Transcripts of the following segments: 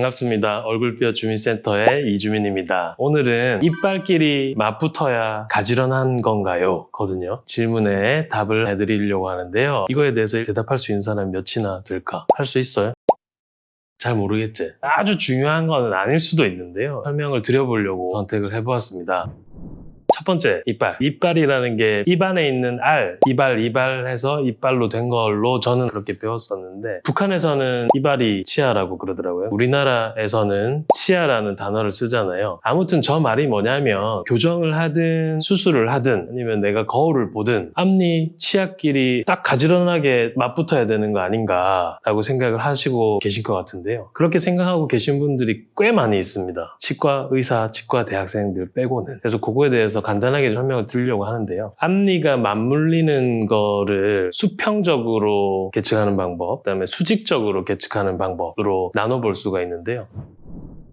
반갑습니다. 얼굴뼈 주민센터의 이주민입니다. 오늘은 이빨끼리 맞붙어야 가지런한 건가요? 거든요. 질문에 답을 해드리려고 하는데요. 이거에 대해서 대답할 수 있는 사람이 몇이나 될까? 할 수 있어요? 잘 모르겠지. 아주 중요한 거는 아닐 수도 있는데요. 설명을 드려보려고 선택을 해보았습니다. 첫 번째, 이빨. 이빨이라는 게 입안에 있는 알, 이발, 이발 해서 이빨로 된 걸로 저는 그렇게 배웠었는데 북한에서는 이발이 치아라고 그러더라고요. 우리나라에서는 치아라는 단어를 쓰잖아요. 아무튼 저 말이 뭐냐면 교정을 하든 수술을 하든 아니면 내가 거울을 보든 앞니, 치아끼리 딱 가지런하게 맞붙어야 되는 거 아닌가 라고 생각을 하시고 계신 것 같은데요. 그렇게 생각하고 계신 분들이 꽤 많이 있습니다. 치과 의사, 치과 대학생들 빼고는. 그래서 그거에 대해서 간단하게 설명을 드리려고 하는데요. 앞니가 맞물리는 거를 수평적으로 계측하는 방법, 그다음에 수직적으로 계측하는 방법으로 나눠볼 수가 있는데요.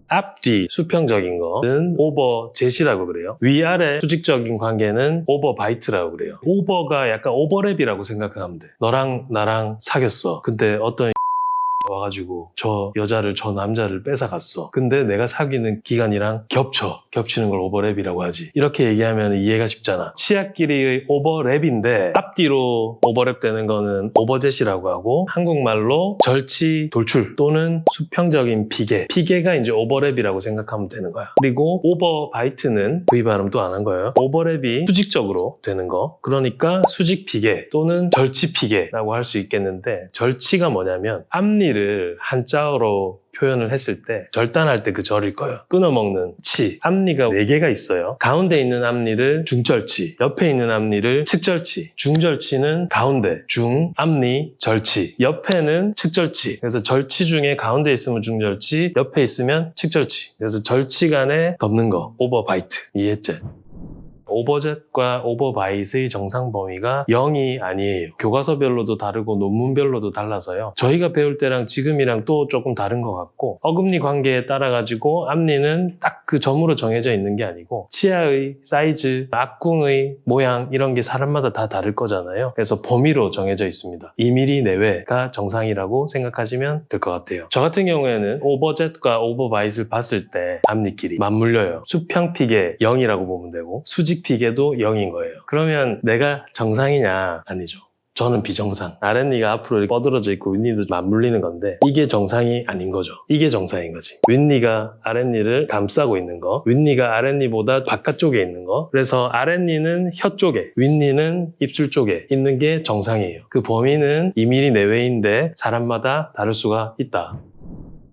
앞뒤 수평적인 거는 오버 제시라고 그래요. 위아래 수직적인 관계는 오버 바이트라고 그래요. 오버가 약간 오버랩이라고 생각하면 돼. 너랑 나랑 사귀었어. 근데 어떤 와가지고 저 여자를 저 남자를 뺏어갔어. 근데 내가 사귀는 기간이랑 겹쳐. 겹치는 걸 오버랩이라고 하지. 이렇게 얘기하면 이해가 쉽잖아. 치아끼리의 오버랩인데 앞뒤로 오버랩 되는 거는 오버젯이라고 하고 한국말로 절치 돌출 또는 수평적인 피개. 피개가 이제 오버랩이라고 생각하면 되는 거야. 그리고 오버바이트는 V 발음도 안한 거예요. 오버랩이 수직적으로 되는 거. 그러니까 수직 피개 또는 절치 피개라고 할 수 있겠는데 절치가 뭐냐면 앞니를 한자어로 표현을 했을 때 절단할 때 그 절일 거예요. 끊어먹는 치. 앞니가 4개가 있어요. 가운데 있는 앞니를 중절치, 옆에 있는 앞니를 측절치. 중절치는 가운데, 중, 앞니, 절치. 옆에는 측절치. 그래서 절치 중에 가운데 있으면 중절치, 옆에 있으면 측절치. 그래서 절치 간에 덮는 거. 오버바이트. 이해했지? 오버젯과 오버바이트의 정상 범위가 0이 아니에요. 교과서별로도 다르고 논문별로도 달라서요. 저희가 배울 때랑 지금이랑 또 조금 다른 것 같고 어금니 관계에 따라 가지고 앞니는 딱 그 점으로 정해져 있는 게 아니고 치아의 사이즈, 앞궁의 모양 이런 게 사람마다 다 다를 거잖아요. 그래서 범위로 정해져 있습니다. 2mm 내외가 정상이라고 생각하시면 될 것 같아요. 저 같은 경우에는 오버젯과 오버바이트를 봤을 때 앞니끼리 맞물려요. 수평픽에 0이라고 보면 되고 수직 픽에도 0인 거예요. 그러면 내가 정상이냐? 아니죠. 저는 비정상. 아랫니가 앞으로 뻗어져 있고 윗니도 맞물리는 건데 이게 정상이 아닌 거죠. 이게 정상인 거지. 윗니가 아랫니를 감싸고 있는 거, 윗니가 아랫니보다 바깥쪽에 있는 거. 그래서 아랫니는 혀 쪽에, 윗니는 입술 쪽에 있는 게 정상이에요. 그 범위는 2mm 내외인데 사람마다 다를 수가 있다.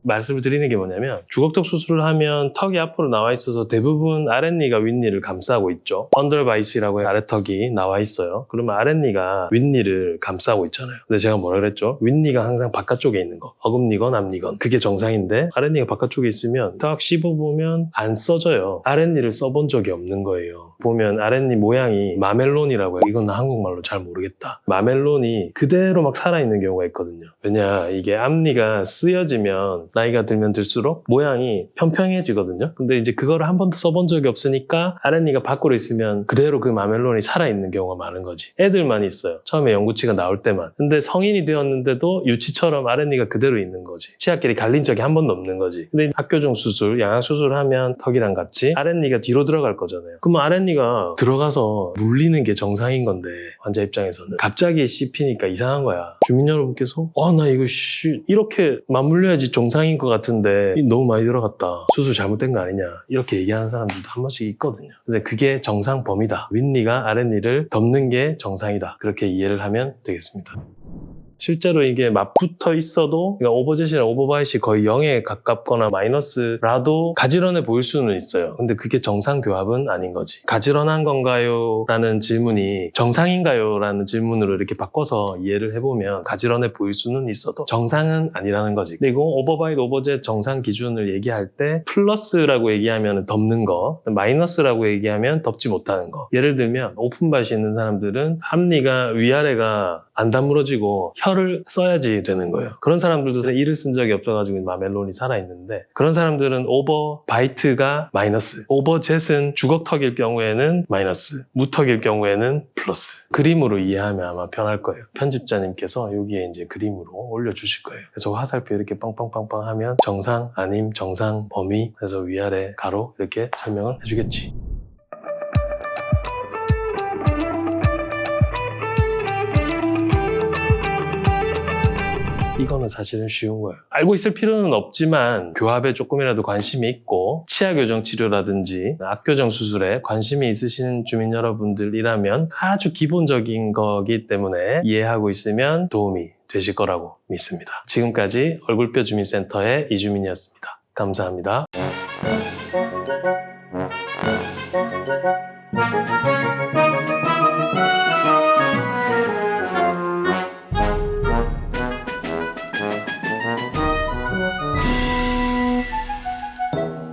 말씀을 드리는 게 뭐냐면 주걱턱 수술을 하면 턱이 앞으로 나와 있어서 대부분 아랫니가 윗니를 감싸고 있죠. 언더바이스라고 해 아래턱이 나와 있어요. 그러면 아랫니가 윗니를 감싸고 있잖아요. 근데 제가 뭐라 그랬죠? 윗니가 항상 바깥쪽에 있는 거. 어금니건 앞니건. 그게 정상인데 아랫니가 바깥쪽에 있으면 딱 씹어보면 안 써져요. 아랫니를 써본 적이 없는 거예요. 보면 아랫니 모양이 마멜론이라고 해요. 이건 나 한국말로 잘 모르겠다. 마멜론이 그대로 막 살아있는 경우가 있거든요. 왜냐 이게 앞니가 쓰여지면 나이가 들면 들수록 모양이 평평해지거든요. 근데 이제 그거를 한 번도 써본 적이 없으니까 아랫니가 밖으로 있으면 그대로 그 마멜론이 살아있는 경우가 많은 거지. 애들만 있어요. 처음에 영구치가 나올 때만. 근데 성인이 되었는데도 유치처럼 아랫니가 그대로 있는 거지. 치아끼리 갈린 적이 한 번도 없는 거지. 근데 학교 중 수술, 양악 수술을 하면 턱이랑 같이 아랫니가 뒤로 들어갈 거잖아요. 그러면 아랫니가 들어가서 물리는 게 정상인 건데 환자 입장에서는 갑자기 씹히니까 이상한 거야. 주민 여러분께서 아 나 이거 씨 이렇게 맞물려야지 정상 인 것 같은데 너무 많이 들어갔다. 수술 잘못된 거 아니냐. 이렇게 얘기하는 사람들도 한 번씩 있거든요. 근데 그게 정상 범위다. 윗니가 아랫니를 덮는 게 정상이다. 그렇게 이해를 하면 되겠습니다. 실제로 이게 맞붙어 있어도 그러니까 오버젯이나 오버바이시 거의 0에 가깝거나 마이너스라도 가지런해 보일 수는 있어요. 근데 그게 정상 교합은 아닌 거지. 가지런한 건가요? 라는 질문이 정상인가요? 라는 질문으로 이렇게 바꿔서 이해를 해보면 가지런해 보일 수는 있어도 정상은 아니라는 거지. 그리고 오버바이트, 오버젯 정상 기준을 얘기할 때 플러스라고 얘기하면 덮는 거, 마이너스라고 얘기하면 덮지 못하는 거. 예를 들면 오픈바이시 있는 사람들은 앞니가 위아래가 안 다물어지고 혀를 써야지 되는 거예요. 그런 사람들도 일을 쓴 적이 없어가지고 마멜론이 살아있는데 그런 사람들은 오버 바이트가 마이너스, 오버 젯은 주걱턱일 경우에는 마이너스, 무턱일 경우에는 플러스. 그림으로 이해하면 아마 편할 거예요. 편집자님께서 여기에 이제 그림으로 올려주실 거예요. 그래서 화살표 이렇게 빵빵빵빵 하면 정상, 아님, 정상, 범위, 그래서 위아래, 가로 이렇게 설명을 해주겠지. 이거는 사실은 쉬운 거예요. 알고 있을 필요는 없지만 교합에 조금이라도 관심이 있고 치아 교정 치료라든지 악교정 수술에 관심이 있으신 주민 여러분들이라면 아주 기본적인 거기 때문에 이해하고 있으면 도움이 되실 거라고 믿습니다. 지금까지 얼굴뼈 주민센터의 이주민이었습니다. 감사합니다.